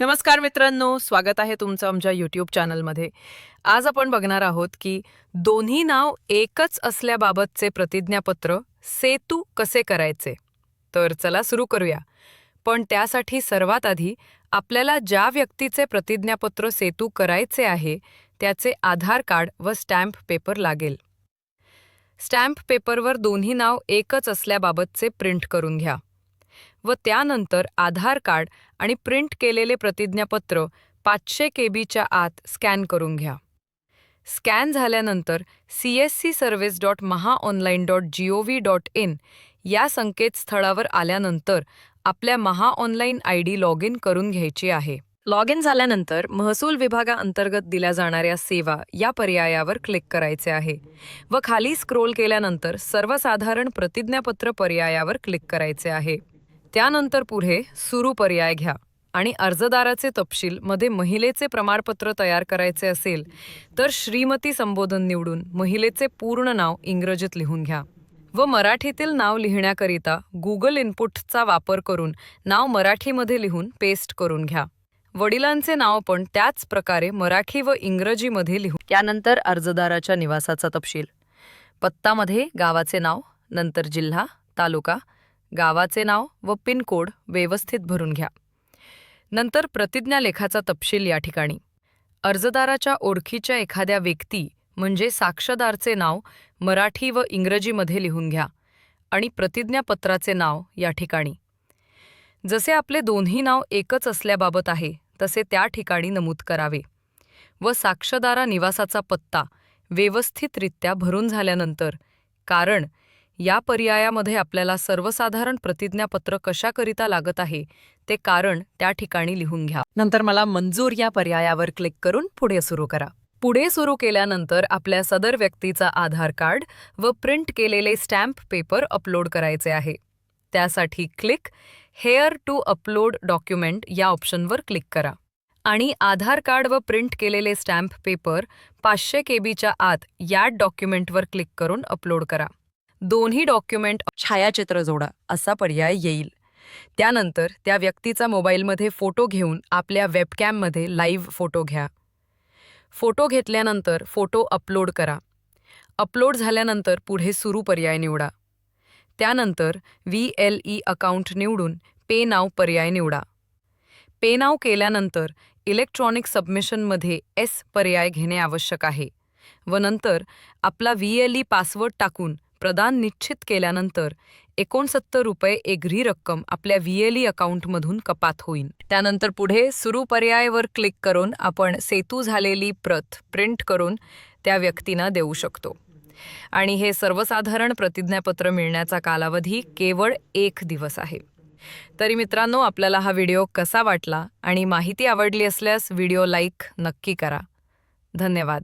नमस्कार मित्रांनो स्वागत आहे तुमचं आमच्या यूट्यूब चॅनलमध्ये आज आपण बघणार आहोत की दोन्ही नाव एकच असल्याबाबतचे प्रतिज्ञापत्र सेतू कसे करायचे? तर चला सुरू करूया. पण त्यासाठी सर्वात आधी आपल्याला ज्या व्यक्तीचे प्रतिज्ञापत्र सेतू करायचे आहे त्याचे आधार कार्ड व स्टॅम्प पेपर लागेल. स्टॅम्प पेपरवर दोन्ही नाव एकच असल्याबाबतचे प्रिंट करून घ्या. व त्यानंतर आधार कार्ड आणि प्रिंट केलेले प्रतिज्ञापत्र पाचशे के बीच्या आत स्कॅन करून घ्या. स्कॅन झाल्यानंतर C S C service dot Mahaonline dot G O V dot in या संकेतस्थळावर आल्यानंतर आपल्या Mahaonline I D log in करून घ्यायची आहे. लॉग इन झाल्यानंतर महसूल विभागाअंतर्गत दिल्या जाणाऱ्या सेवा या पर्यायावर क्लिक करायचे आहे व खाली स्क्रोल केल्यानंतर सर्वसाधारण प्रतिज्ञापत्र पर्यायावर क्लिक करायचे आहे. त्यानंतर पुढे सुरू पर्याय घ्या आणि अर्जदाराचे तपशील मध्ये महिलेचे प्रमाणपत्र तयार करायचे असेल तर श्रीमती संबोधन निवडून महिलेचे पूर्ण नाव इंग्रजीत लिहून घ्या व मराठीतील नाव लिहिण्याकरिता गुगल इनपुटचा वापर करून नाव मराठीमध्ये लिहून पेस्ट करून घ्या. वडिलांचे नाव पण त्याच प्रकारे मराठी व इंग्रजीमध्ये लिहू त्यानंतर अर्जदाराच्या निवासाचा तपशील. पत्तामध्ये गावाचे नाव नंतर जिल्हा तालुका गावाचे नाव व पिनकोड व्यवस्थित भरून घ्या. नंतर प्रतिज्ञा लेखाचा तपशील या ठिकाणी. अर्जदाराच्या ओळखीच्या एखाद्या व्यक्ती म्हणजे साक्षदारचे नाव मराठी व इंग्रजीमध्ये लिहून घ्या आणि प्रतिज्ञापत्राचे नाव या ठिकाणी. जसे आपले दोन्ही नाव एकच असल्याबाबत आहे तसे त्या ठिकाणी नमूद करावे. व साक्षदारा निवासाचा पत्ता व्यवस्थितरित्या भरून झाल्यानंतर कारण या पर्यायामध्ये आपल्याला सर्वसाधारण प्रतिज्ञापत्र कशाकरिता लागत आहे ते कारण त्या ठिकाणी लिहून घ्या. नंतर मला मंजूर या पर्यायावर क्लिक करून पुढे सुरू करा. पुढे सुरू केल्यानंतर आपल्या सदर व्यक्तीचा आधार कार्ड व प्रिंट केलेले स्टॅम्प पेपर अपलोड करायचे आहे. त्यासाठी click here to upload document या ऑप्शनवर क्लिक करा. आणि आधार कार्ड व प्रिंट केलेले स्टॅम्प पेपर पाचशे के बीच्या आत या डॉक्युमेंटवर क्लिक करून अपलोड करा. दोन्ही डॉक्युमेंट छायाचित्र जोडा असा पर्याय येईल. त्यानंतर त्या व्यक्तीचा मोबाईलमध्ये फोटो घेऊन आपल्या वेबकॅममध्ये लाईव्ह फोटो घ्या. फोटो घेतल्यानंतर फोटो अपलोड करा. अपलोड झाल्यानंतर पुढे सुरू पर्याय निवडा. त्यानंतर व्ही एल ई अकाउंट निवडून पे नाव पर्याय निवडा. पे नाव केल्यानंतर इलेक्ट्रॉनिक सबमिशनमध्ये एस पर्याय घेणे आवश्यक आहे व नंतर आपला व्ही एल ई पासवर्ड टाकून प्रदान निश्चित केल्यानंतर एकोणसत्तर रुपये एघरी रक्कम आपल्या व्ही एल ई अकाउंटमधून कपात होईल त्यानंतर पुढे सुरू पर्यायवर क्लिक करून आपण सेतू झालेली प्रत प्रिंट करून त्या व्यक्तींना देऊ शकतो. आणि हे सर्वसाधारण प्रतिज्ञापत्र मिळण्याचा कालावधी केवळ एक दिवस आहे. तरी मित्रांनो आपल्याला हा व्हिडिओ कसा वाटला आणि माहिती आवडली असल्यास व्हिडिओ लाईक नक्की करा. धन्यवाद.